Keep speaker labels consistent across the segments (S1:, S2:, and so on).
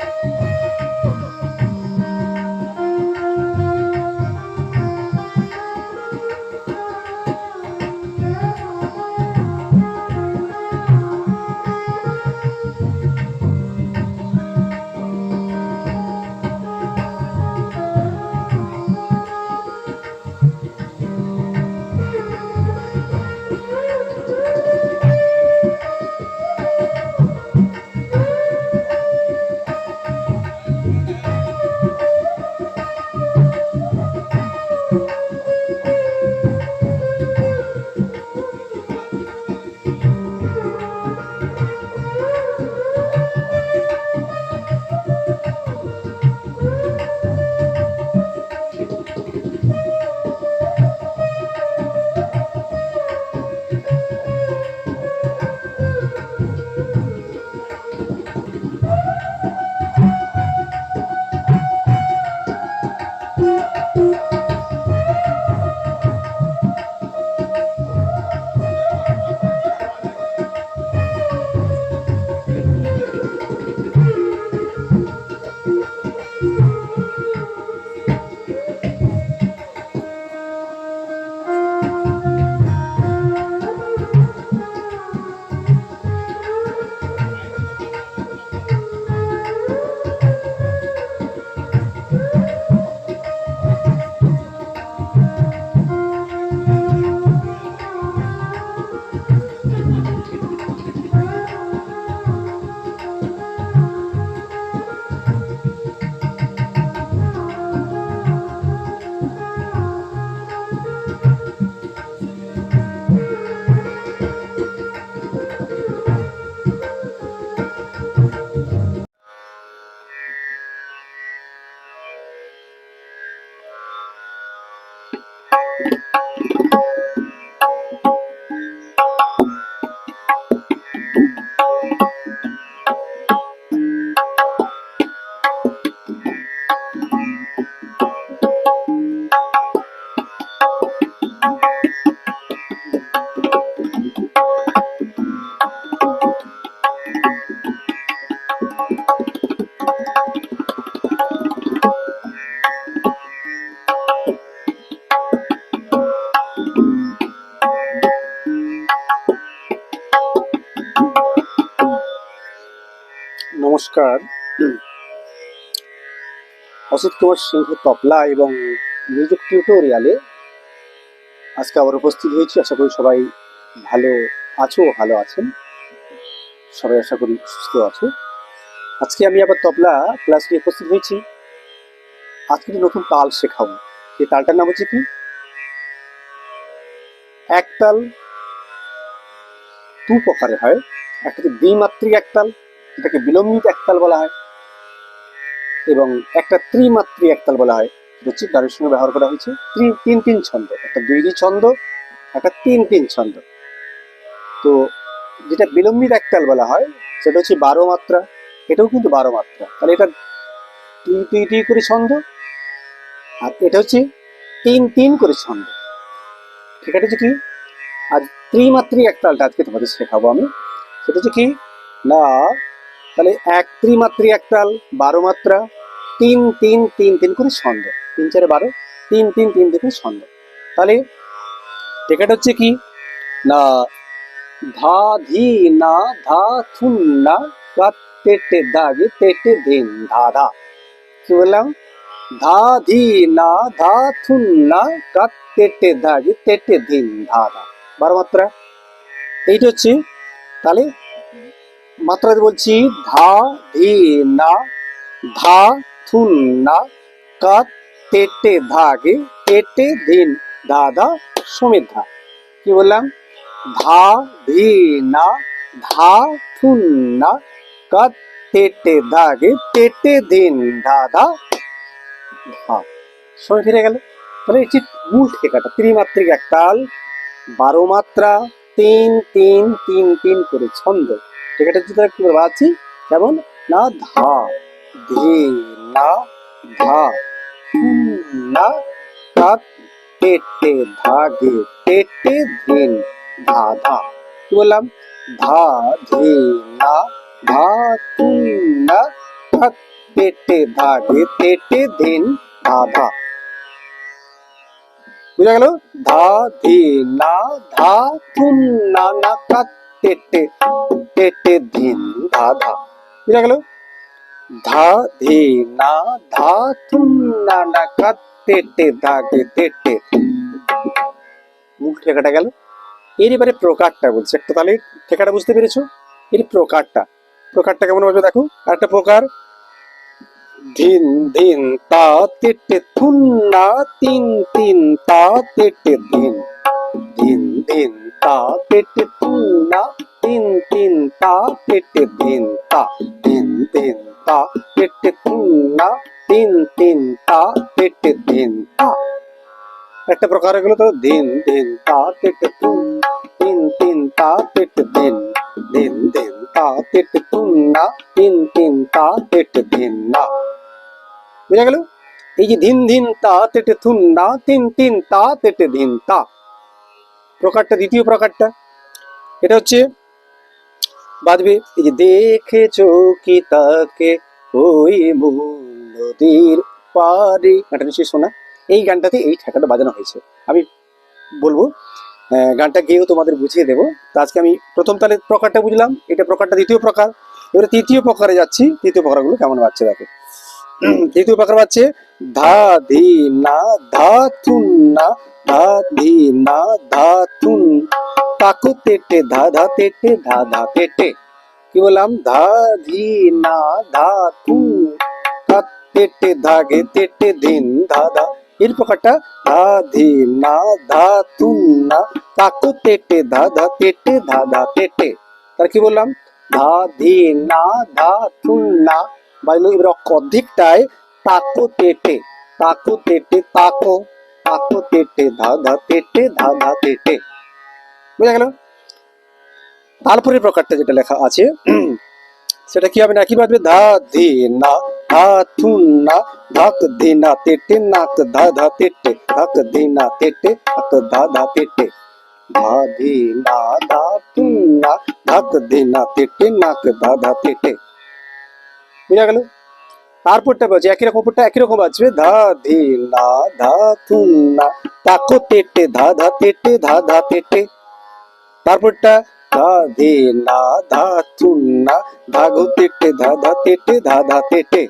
S1: Thank you. নমস্কার। অসিত কুমার সিংহ তবলা এবং music টিউটোরিয়ালে আজকে আবার উপস্থিত হয়েছি। আশা করি সবাই ভালো আছো ভালো আছেন। সবাই আশা করি সুস্থ আছো। আজকে আমি আবার তবলা ক্লাস নিয়ে উপস্থিত হয়েছি। আজকে নতুন তাল শেখাবো। এই তালটার নাম হচ্ছে কি? একতাল দু প্রকারে হয়। একটা হচ্ছে দ্বিমাত্রিক একতাল যেটাকে বিলম্বিত একতাল বলা হয়। এবং একটা ত্রিমাত্রিক একতাল বলা হয়, যেটা গানের সঙ্গে ব্যবহার করা হয়েছে। ত্রি, তিন তিন ছন্দ একটা দুই দুই ছন্দ, একটা তিন তিন ছন্দ। তো যেটা বিলম্বিত একতাল বলা হয়, সেটা হচ্ছে বারো মাত্রা। এটাও কিন্তু বারো মাত্রা। তাহলে এটা দুই দুই দুই করে ছন্দ, আর এটা হচ্ছে তিন তিন করে ছন্দ। ঠিক আছে কি? আজ ত্রিমাত্রিক একতালটা আজকে তোমাদের শেখাবো আমি। সেটা হচ্ছে কি? না তাহলে এক ত্রিমাত্রি একতাল বারো মাত্রা, তিন তিন তিন তিন করে ছন্দ। তিন চারে বারো, তিন তিন তিন তিন করে ছন্দ। তাহলে টেকাটা হচ্ছে কি? না, ধা, ধি, না, ধা, থুন, না, কা তেটে দাগে তেটে দিন ধা ধা। কি বললাম? ধা, ধি, না, ধা, থুন, না, কা তেটে দাগে তেটে দিন ধা ধা। বারো মাত্রা। এইটা হচ্ছে, তাহলে মাত্রাতে বলছি, ধা ধি না, ধা, থুন, না, কা তেটে ধাগে তেটে ধিন, ধা ধা, সমেত ধা। কি বললাম? ধা, ধি, না, ধা, থুন, না, কা তেটে ধাগে তেটে ধিন, ধা ধা ধা। সময় ফিরে গেল। তাহলে এটি মূল ঠেকাটা ত্রিমাত্রিক একতাল, বারো মাত্রা, তিন তিন তিন তিন করে ছন্দ। ঠেকাটা যদি একটু বাড়াচ্ছি। যেমন না ধা। ধে। না ধা। না তা তেটে ধাগে তেটে ধিন ধা ধা কি বললাম? ধা ধে না ধা তুম না কাত তেটে ধাগে তেটে ধিন ধা ধা বুঝা গেল? ধা ধি না ধা থুন না না কাত তেটে তেটে ধিন ধা ধা বুঝা গেল? ধা ধি না, ধা থুন না না কাত তেটে ধাগে তেটে মুখ ঠেকাটা গেল। এর এবারে প্রকারটা বলছে। একটা তাহলে ঠেকাটা বুঝতে পেরেছ? এর প্রকারটা। প্রকারটা কেমন বলবে দেখো? একটা প্রকার। ধিন ধিন, তা তেটে থুন, না, তিন তিন, তা তেটে ধিন ধিন ধিন তা তেটে থুন তিন তিন তা তেটে ধিন তা ধিন ধিন তা তেটে থুন তিন তিন তা তেটে ধিন তা একটা প্রকার এগুলো তো দিন দিন তা তেটে তুম তিন তিন তা তেটে দিন দিন দিন তা তেটে তুম তিন তিন তা তেটে দিন না বুঝা গেল? এই যে দিন দিন তা তেটে থুন না তিন তিন তা তেটে দিন তা প্রকারটা, দ্বিতীয় প্রকারটা, এটা হচ্ছে বাজবে এই যে দেখে কি তাকে ওই নদীর পারে। গানটা নিশ্চয়ই শোনা। এই গানটাতে এই ঠেকাটা বাজানো হয়েছে। আমি বলব গানটা গেয়েও তোমাদের বুঝিয়ে দেবো। তো আজকে আমি প্রথম তালে প্রকারটা বুঝলাম, এটা প্রকারটা দ্বিতীয় প্রকার। এবারে তৃতীয় প্রকারে যাচ্ছি। তৃতীয় প্রকারগুলো কেমন বাজছে দেখো। তৃতীয় প্রকার বাজছে। ধা, ধি, না, ধা, থুন, না, ধা, ধি, না, ধা, থুন। তাকু তেটে, ধা ধা তেটে, ধা ধা তেটে কি বললাম? ধা, ধি, না, ধা, থুন। তেটে ধাগে তেটে, ধিন, ধা ধা। এর প্রকারটা ধা, ধি, না, ধা তুন না তাকু তেটে, ধা ধা তেটে, ধা ধা তেটে তার কি বললাম? ধা, ধি, না, ধা তুন না বাজলো এবার অর্ধেকটায় তাকো তেটে তাকো তেটে, তাকো তাকো তেটে ধা ধা তেটে ধা ধা তেটে। বুঝা গেল তারপরে প্রকারটা যেটা লেখা আছে, সেটা কি হবে না? কি বাজবে? ধা, ধি, না, ধা, থু, না, ধাক, ধি, না, তেটে, নাক, ধা ধা, তেটে, ধাক, ধি, না, তেটে হাক ধা ধা, তেটে। ধা, ধি, না, ধা থুন না, ধাক, ধি, না, তেটে, নাক, ধা ধা, তেটে। বুঝা গেল? তারপরটা বাজে একই রকম উপরটা একই রকম বাজবে ধা, ধি না ধা থুন না। তাকো তেটে ধা ধা তেটে ধা ধা তেটে তারপরটা ধা, ধি না ধা থুন না। ধাগো তেটে ধা ধা তেটে ধা ধা তেটে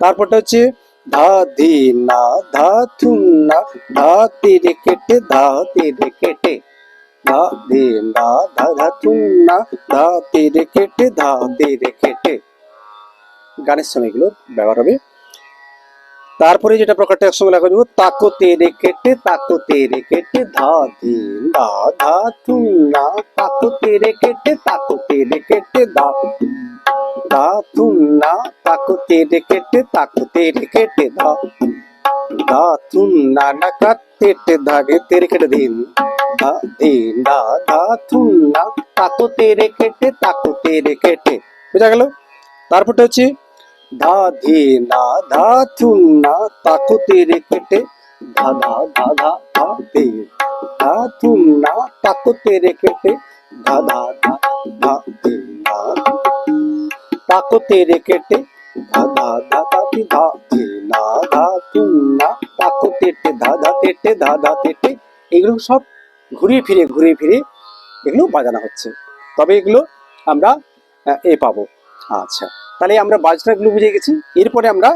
S1: তারপরটা হচ্ছে ধা, ধি, না, ধা থুন না। ধা তেরে কেটে ধা তেরে কেটে ধা, ধি, না, ধা ধা থুন না। ধা তেরে কেটে ধা তেরে কেটে গানের সময় এগুলো ব্যবহার হবে। তারপরে যেটা প্রকারটা একসঙ্গে লাগা যাব, তাকো তেরে কেটে, তাকো তেরে কেটে, ধা ধি না ধা থুন না তাকো তেরে কেটে, তাকো তেরে কেটে, ধা ধা থুন না তাকো তেরে কেটে, তাকো তেরে কেটে, ধা ধা থুন না না কাত তেটে ধাগে, তেরে কেটে দিন। ধা দিন ধা ধা থুন না তাকো তেরে কেটে, তাকো তেরে কেটে, বুঝা গেল? তারপরটা হচ্ছে ধা ধি না ধা থুন না তাকো তেরে কেটে ধা ধা ধা ধা ধা দে ধা থুন না তাকো তেরে কেটে ধা ধা ধা ধা দে না। তাকো তেরে কেটে ধা ধা ধা ধা ধা দে না। ধা থুন না তাকো তেটে ধা ধা তেটে ধা ধা তেটে এগুলো সব ঘুরিয়ে ফিরে ঘুরিয়ে ফিরে এগুলো বাজানো হচ্ছে। তবে এগুলো আমরা এ পাবো। আচ্ছা। তাহলে আমরা বাজনাগুলো বুঝে গেছি। এরপরে আমরা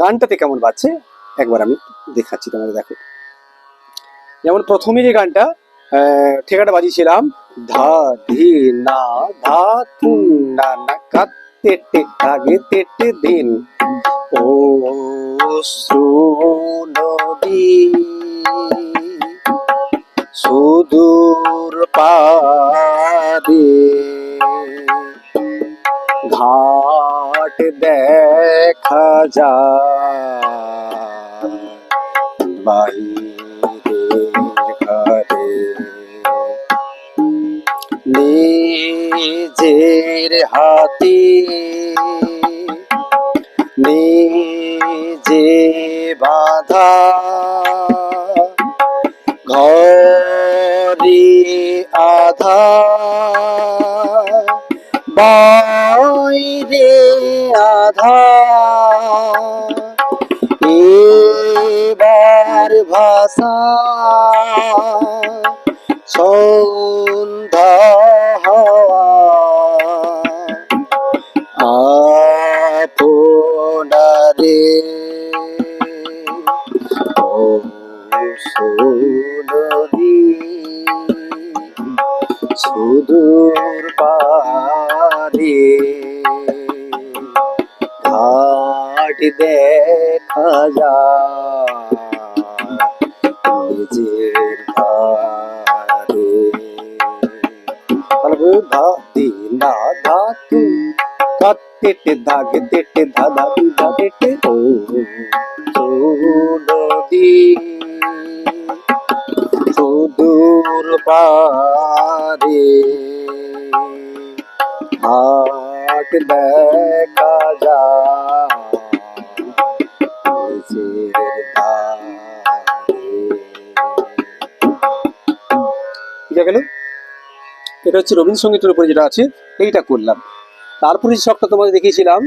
S1: গানটাতে কেমন বাজছে, একবার আমি দেখাচ্ছি তোমাদের, দেখো। যেমন প্রথমে যে গানটা ঠেকাটা বাজিয়েছিলাম, ধা ধি না ধা থুন না না কাত তেটে আগে তেটে দিন। ও সুনদী সুদূর পারে। ঘাট দেখা যায়। ঘরে নিজের হাতে নিজে বাধা ঘরে আধা বাইরে আধা এবার ভাষা নিজের ধারে তাহলে ধা দা ধা তু কাটেটে দাগে তেটে ধা ধা দি ধা তেটে ও নদী সুদূর পারে হাট দেখা এটা হচ্ছে রবীন্দ্রসঙ্গীতের উপরে যেটা আছে এইটা করলাম। তারপরে শখটা তোমাদের দেখিয়েছিলাম